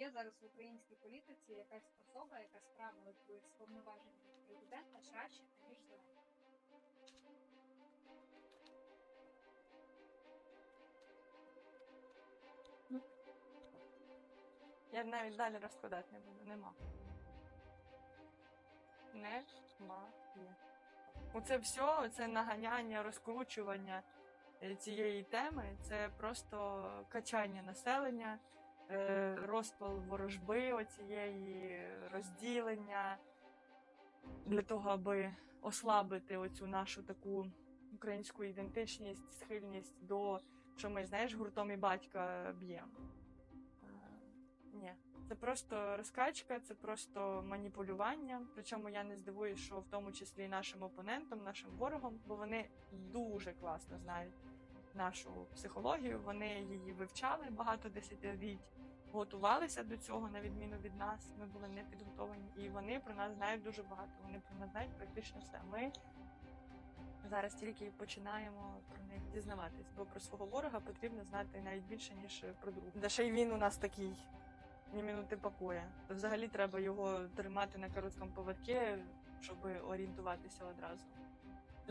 є зараз в українській політиці якась особа, яка справилась би з повноваженнями президента краще, ніж Зеленський? Я навіть далі розкладати не буду, нема. Немає. Оце все, це наганяння, розкручування е, цієї теми, це просто качання населення, е, розпал ворожби оцієї, розділення для того, аби ослабити оцю нашу таку українську ідентичність, схильність до, що ми, знаєш, гуртом і батька б'ємо. Е, Ні, це просто розкачка, це просто маніпулювання. Причому я не здивуюсь, що в тому числі і нашим опонентам, нашим ворогам, бо вони дуже класно знають нашу психологію. Вони її вивчали багато десятиліть, готувалися до цього на відміну від нас. Ми були не підготовані, і вони про нас знають дуже багато. Вони про нас знають практично все. Ми зараз тільки починаємо про них дізнаватись, бо про свого ворога потрібно знати навіть більше ніж про друга. Да ще й він у нас такий ні минути покоя. То взагалі треба його тримати на короткому поводці, щоб орієнтуватися одразу.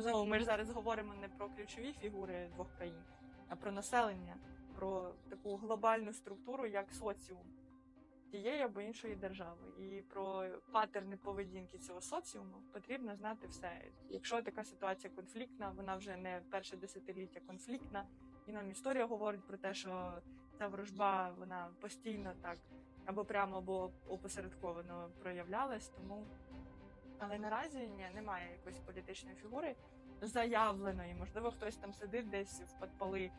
Знову ми ж зараз говоримо не про ключові фігури двох країн, а про населення, про таку глобальну структуру, як соціум тієї або іншої держави. І про патерни поведінки цього соціуму потрібно знати все. Якщо така ситуація конфліктна, вона вже не перше десятиліття конфліктна, і нам історія говорить про те, що ця ворожба вона постійно так або прямо, або опосередковано проявлялась. Тому але наразі ні, немає якоїсь політичної фігури заявленої. Можливо, хтось там сидить десь в подпали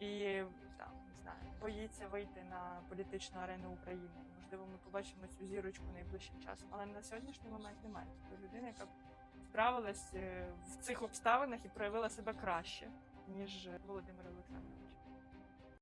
і там не знаю, боїться вийти на політичну арену України. Можливо, ми побачимо цю зірочку найближчим часом. Але на сьогоднішній момент немає такої людини, яка б справилась е, в цих обставинах і проявила себе краще ніж Володимир Олександрович.